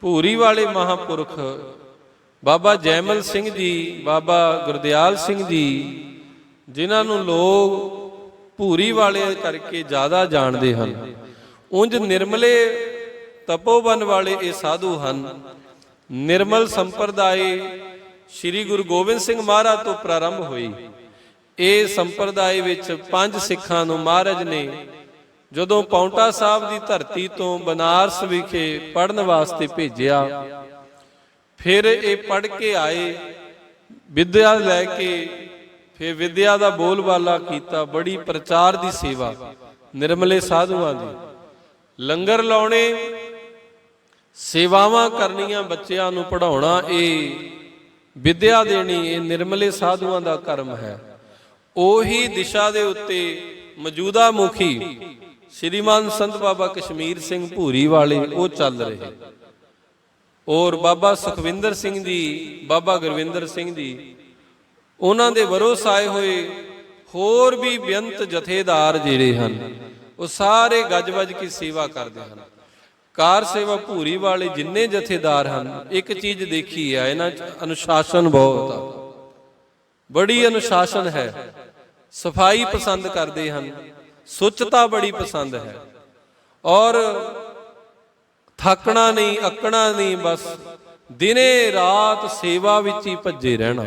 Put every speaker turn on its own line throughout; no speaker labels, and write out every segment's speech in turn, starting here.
ਭੂਰੀ ਵਾਲੇ ਮਹਾਪੁਰਖ, ਬਾਬਾ ਜੈਮਲ ਸਿੰਘ ਜੀ, ਬਾਬਾ ਗੁਰਦਿਆਲ ਸਿੰਘ ਜੀ, ਜਿਨ੍ਹਾਂ ਨੂੰ ਲੋਕ ਭੂਰੀ ਵਾਲੇ ਕਰਕੇ ਜ਼ਿਆਦਾ ਜਾਣਦੇ ਹਨ। ਉਂਝ ਨਿਰਮਲੇ ਤਪੋਵਨ ਵਾਲੇ ਇਹ ਸਾਧੂ ਹਨ। ਨਿਰਮਲ ਸੰਪਰਦਾਇ ਸ੍ਰੀ ਗੁਰੂ ਗੋਬਿੰਦ ਸਿੰਘ ਮਹਾਰਾਜ ਤੋਂ ਪ੍ਰਾਰੰਭ ਹੋਈ। ਇਹ ਸੰਪਰਦਾਇ ਵਿੱਚ ਪੰਜ ਸਿੱਖਾਂ ਨੂੰ ਮਹਾਰਾਜ ਨੇ ਜਦੋਂ ਪੌਂਟਾ ਸਾਹਿਬ ਦੀ ਧਰਤੀ ਤੋਂ ਬਨਾਰਸ ਵਿਖੇ ਪੜਨ ਵਾਸਤੇ ਭੇਜਿਆ, ਫਿਰ ਇਹ ਪੜ ਕੇ ਆਏ, ਵਿਦਿਆ ਲੈ ਕੇ, ਫਿਰ ਵਿਦਿਆ ਦਾ ਬੋਲਬਾਲਾ ਕੀਤਾ, ਬੜੀ ਪ੍ਰਚਾਰ ਦੀ ਸੇਵਾ, ਨਿਰਮਲੇ ਸਾਧੂਆਂ ਦੀ। ਲੰਗਰ ਲਾਉਣੇ, ਸੇਵਾਵਾਂ ਕਰਨੀਆਂ ਬੱਚਿਆਂ ਨੂੰ ਪੜਾਉਣਾ ਇਹ ਵਿਦਿਆ ਦੇਣੀ, ਇਹ ਨਿਰਮਲੇ ਸਾਧੂਆਂ ਦਾ ਕਰਮ ਹੈ। ਉਹੀ ਦਿਸ਼ਾ ਦੇ ਉੱਤੇ ਮੌਜੂਦਾ ਮੁਖੀ ਸ਼੍ਰੀਮਾਨ ਸੰਤ ਬਾਬਾ ਕਸ਼ਮੀਰ ਸਿੰਘ ਭੂਰੀ ਵਾਲੇ, ਉਹ ਚੱਲ ਰਹੇ। ਔਰ ਬਾਬਾ ਸੁਖਵਿੰਦਰ ਸਿੰਘ ਜੀ ਬਾਬਾ ਗੁਰਵਿੰਦਰ ਸਿੰਘ ਜੀ ਉਹਨਾਂ ਦੇ ਵਰੋਸ ਆਏ ਹੋਏ ਹੋਰ ਵੀ ਬੇਅੰਤ ਜਥੇਦਾਰ ਜਿਹੜੇ ਹਨ, ਉਹ ਸਾਰੇ ਗੱਜ-ਵੱਜ ਕੇ ਸੇਵਾ ਕਰਦੇ ਹਨ। ਕਾਰ ਸੇਵਾ ਭੂਰੀ ਵਾਲੇ ਜਿੰਨੇ ਜਥੇਦਾਰ ਹਨ, ਇੱਕ ਚੀਜ਼ ਦੇਖੀ ਆ, ਇਹਨਾਂ 'ਚ ਅਨੁਸ਼ਾਸਨ ਬਹੁਤ ਆ। ਬੜੀ ਅਨੁਸ਼ਾਸਨ ਹੈ। ਸਫ਼ਾਈ ਪਸੰਦ ਕਰਦੇ ਹਨ। ਸੁੱਚਤਾ ਬੜੀ ਪਸੰਦ ਹੈ। ਔਰ ਥੱਕਣਾ ਨਹੀਂ, ਅੱਕਣਾ ਨਹੀਂ, ਬਸ ਦਿਨੇ ਰਾਤ ਸੇਵਾ ਵਿੱਚ ਹੀ ਭੱਜੇ ਰਹਿਣਾ।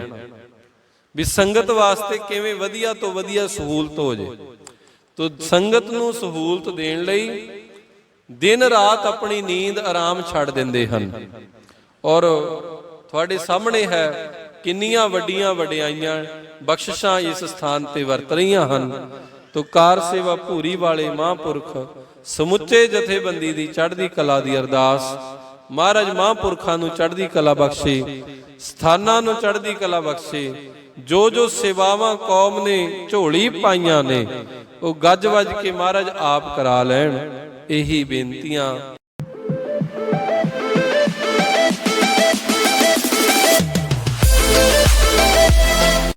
ਵੀ ਸੰਗਤ ਵਾਸਤੇ ਕਿਵੇਂ ਵਧੀਆ ਤੋਂ ਵਧੀਆ ਸਹੂਲਤ ਹੋ ਜੇ। ਤੋ ਸੰਗਤ ਨੂੰ ਸਹੂਲਤ ਦੇਣ ਲਈ ਦਿਨ ਰਾਤ ਆਪਣੀ ਨੀਂਦ ਆਰਾਮ ਛੱਡ ਦਿੰਦੇ ਹਨ। ਔਰ ਤੁਹਾਡੇ ਸਾਹਮਣੇ ਹੈ ਕਿੰਨੀਆਂ ਵੱਡੀਆਂ ਵਡਿਆਈਆਂ ਬਖਸ਼ਿਸ਼ਾਂ ਇਸ ਸਥਾਨ ਤੇ ਵਰਤ ਰਹੀਆਂ ਹਨ। ਤੋ ਕਾਰ ਸੇਵਾ ਭੂਰੀ ਵਾਲੇ ਮਹਾਂਪੁਰਖ, ਸਮੁੱਚੇ ਜਥੇਬੰਦੀ ਦੀ ਚੜ੍ਹਦੀ ਕਲਾ ਦੀ ਅਰਦਾਸ, ਮਹਾਰਾਜ ਮਹਾਂਪੁਰਖਾਂ ਨੂੰ ਚੜ੍ਹਦੀ ਕਲਾ ਬਖਸ਼ੇ, ਸਥਾਨਾਂ ਨੂੰ ਚੜ੍ਹਦੀ ਕਲਾ ਬਖਸ਼ੇ, ਜੋ ਜੋ ਸੇਵਾਵਾਂ ਕੌਮ ਨੇ ਝੋਲੀ ਪਾਈਆਂ ਨੇ, ਉਹ ਗੱਜ ਵੱਜ ਕੇ ਮਹਾਰਾਜ ਆਪ ਕਰਾ ਲੈਣ, ਇਹੀ ਬੇਨਤੀਆਂ